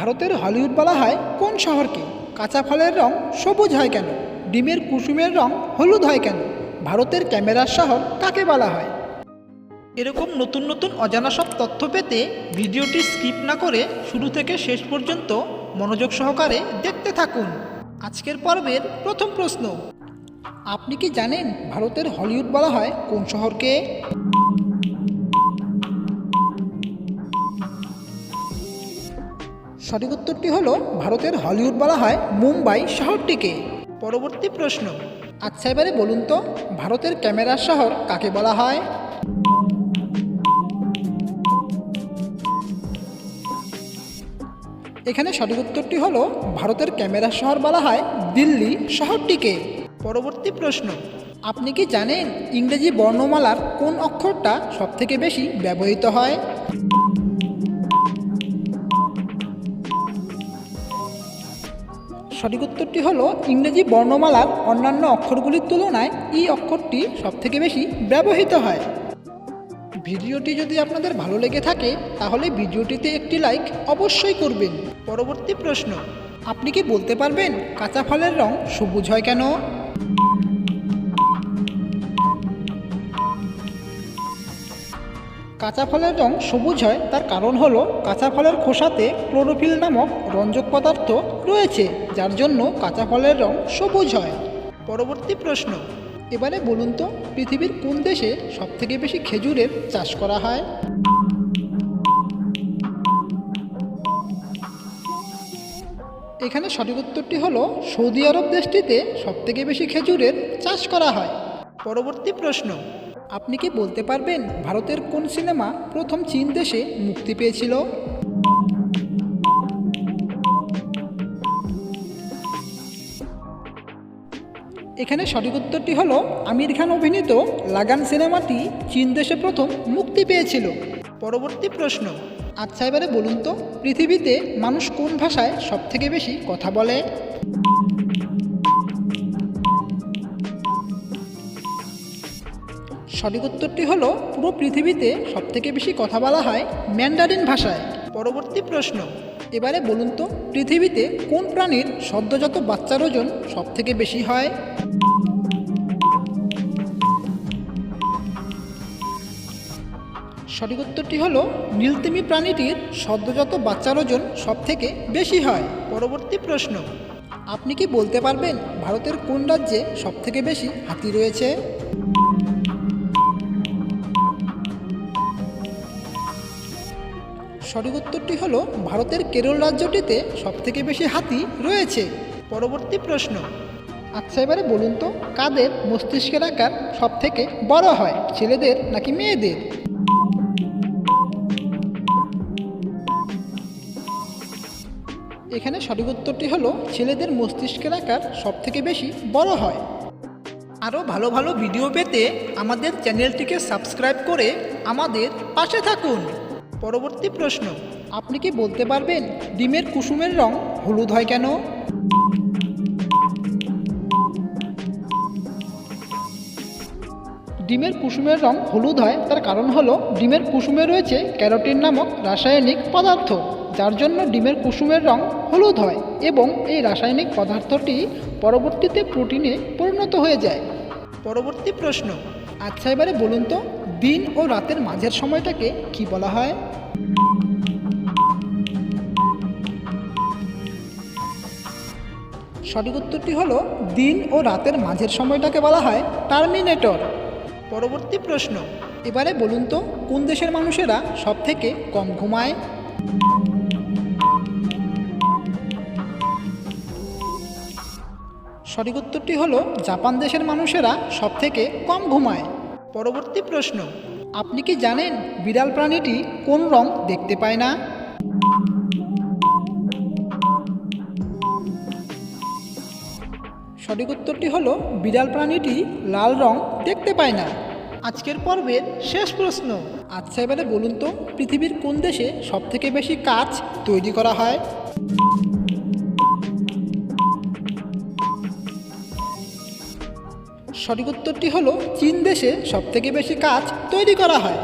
ভারতের হলিউড বলা হয় কোন শহরকে? কাঁচা ফলের রং সবুজ হয় কেন? ডিমের কুসুমের রং হলুদ হয় কেন? ভারতের ক্যামেরার শহর কাকে বলা হয়? এরকম নতুন নতুন অজানা সব তথ্য পেতে ভিডিওটি স্কিপ না করে শুরু থেকে শেষ পর্যন্ত মনোযোগ সহকারে দেখতে থাকুন। আজকের পর্বের প্রথম প্রশ্ন। আপনি কি জানেন ভারতের হলিউড বলা হয় কোন শহরকে? সঠিক উত্তরটি হলো ভারতের হলিউড বলা হয় মুম্বাই শহরটিকে। পরবর্তী প্রশ্ন আচ্ছা এবারে বলুন তো, ভারতের ক্যামেরার শহর কাকে বলা হয়? এখানে সঠিক উত্তরটি হলো ভারতের ক্যামেরার শহর বলা হয় দিল্লি শহরটিকে। পরবর্তী প্রশ্ন, আপনি কি জানেন ইংরেজি বর্ণমালার কোন অক্ষরটা সবথেকে বেশি ব্যবহৃত হয়? সঠিক উত্তরটি হলো ইংরেজি বর্ণমালার অন্যান্য অক্ষরগুলির তুলনায় এই অক্ষরটি সবথেকে বেশি ব্যবহৃত হয়। ভিডিওটি যদি আপনাদের ভালো লেগে থাকে, তাহলে ভিডিওটিতে একটি লাইক অবশ্যই করবেন। পরবর্তী প্রশ্ন, আপনি কি বলতে পারবেন কাঁচা ফলের রং সবুজ হয় কেন? কাঁচা ফলের রং সবুজ হয়, তার কারণ হলো কাঁচা ফলের খোসাতে ক্লোরোফিল নামক রঞ্জক পদার্থ রয়েছে, যার জন্য কাঁচা ফলের রং সবুজ হয়। পরবর্তী প্রশ্ন, এবারে বলুন তো, পৃথিবীর কোন দেশে সবথেকে বেশি খেজুরের চাষ করা হয়? এখানে সঠিক উত্তরটি হলো, সৌদি আরব দেশটিতে সবথেকে বেশি খেজুরের চাষ করা হয়। পরবর্তী প্রশ্ন আপনি কি বলতে পারবেন ভারতের কোন সিনেমা প্রথম চীন দেশে মুক্তি পেয়েছিল? এখানে সঠিক উত্তরটি হলো, আমির খান অভিনীত লাগান সিনেমাটি চীন দেশে প্রথম মুক্তি পেয়েছিল। পরবর্তী প্রশ্ন আচ্ছা এবারে বলুন তো, পৃথিবীতে মানুষ কোন ভাষায় সবথেকে বেশি কথা বলে? সঠিক উত্তরটি হলো, পুরো পৃথিবীতে সবথেকে বেশি কথা বলা হয় ম্যান্ডারিন ভাষায়। পরবর্তী প্রশ্ন, এবারে বলুন তো, পৃথিবীতে কোন প্রাণীর সদ্যজাত বাচ্চার ওজন সবথেকে বেশি হয়? সঠিক উত্তরটি হলো, নীলতিমি প্রাণীটির সদ্যজাত বাচ্চার ওজন সবথেকে বেশি হয়। পরবর্তী প্রশ্ন, আপনি কি বলতে পারবেন ভারতের কোন রাজ্যে সবথেকে বেশি হাতি রয়েছে? সঠিক উত্তরটি হল, ভারতের কেরল রাজ্যটিতে সবথেকে বেশি হাতি রয়েছে। পরবর্তী প্রশ্ন। আচ্ছা এবারে বলুন তো, কাদের মস্তিষ্কের আকার সব থেকে বড় হয়, ছেলেদের নাকি মেয়েদের? এখানে সঠিক উত্তরটি হলো, ছেলেদের মস্তিষ্কের আকার সব থেকে বেশি বড় হয়। আরও ভালো ভালো ভিডিও পেতে আমাদের চ্যানেলটিকে সাবস্ক্রাইব করে আমাদের পাশে থাকুন। পরবর্তী প্রশ্ন, আপনি কি বলতে পারবেন ডিমের কুসুমের রং হলুদ হয় কেন? ডিমের কুসুমের রং হলুদ হয়, তার কারণ হলো ডিমের কুসুমে রয়েছে ক্যারোটিন নামক রাসায়নিক পদার্থ, যার জন্য ডিমের কুসুমের রং হলুদ হয় এবং এই রাসায়নিক পদার্থটি পরবর্তীতে প্রোটিনে পরিণত হয়ে যায়। পরবর্তী প্রশ্ন আচ্ছা এবারে বলুন তো দিন ও রাতের মাঝের সময়টাকে কি বলা হয়? সঠিক উত্তরটি হলো দিন ও রাতের মাঝের সময়টাকে বলা হয় টার্মিনেটর। পরবর্তী প্রশ্ন, এবারে বলুন তো কোন দেশের মানুষেরা সব থেকে কম ঘুমায়? সঠিক উত্তরটি হলো জাপান দেশের মানুষেরা সব থেকে কম ঘুমায়। পরবর্তী প্রশ্ন। আপনি কি জানেন বিড়াল প্রাণীটি কোন রং দেখতে পায় না? সঠিক উত্তরটি হলো বিড়াল প্রাণীটি লাল রং দেখতে পায় না। আজকের পর্বের শেষ প্রশ্ন। আচ্ছা এবারে বলুন তো পৃথিবীর কোন দেশে সবথেকে বেশি কাজ তৈরি করা হয়? সঠিক উত্তরটি হলো চীন দেশে সবথেকে বেশি কাজ তৈরি করা হয়।